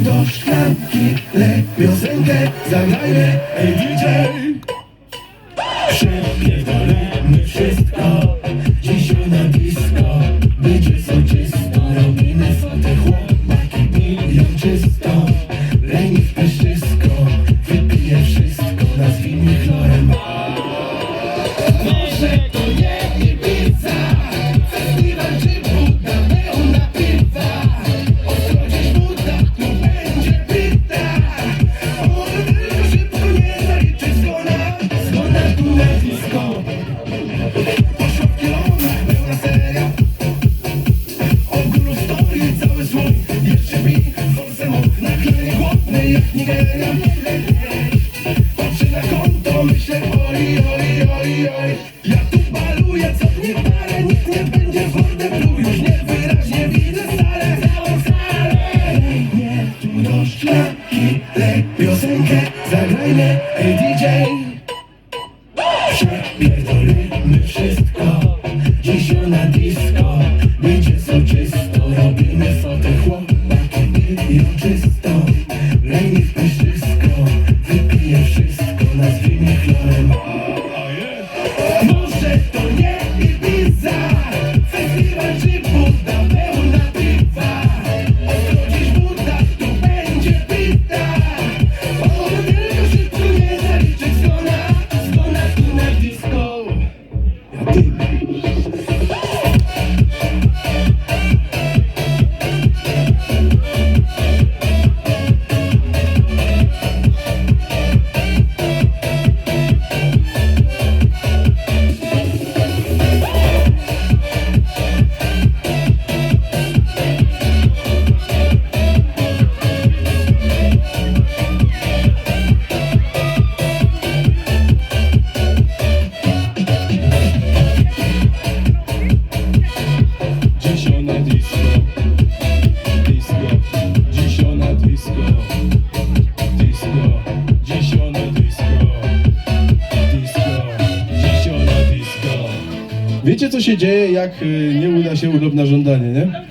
do szklanki lej piosenkę zagrajmy Ej DJ Przepierdolemy wszystko. Dziś na disco. Bycie są czysto Robimy fotę chłopaki Piją czysto. Leniw wszystko, Wypije wszystko. Nazwijmy chlorem. Może to nie jak Nigeria Patrzę na konto, myślę oj, oj, oj, oj Ja tu baluję, co dnie parę Nikt nie będzie Wiecie co się dzieje, jak y, nie uda się urlop na żądanie, nie?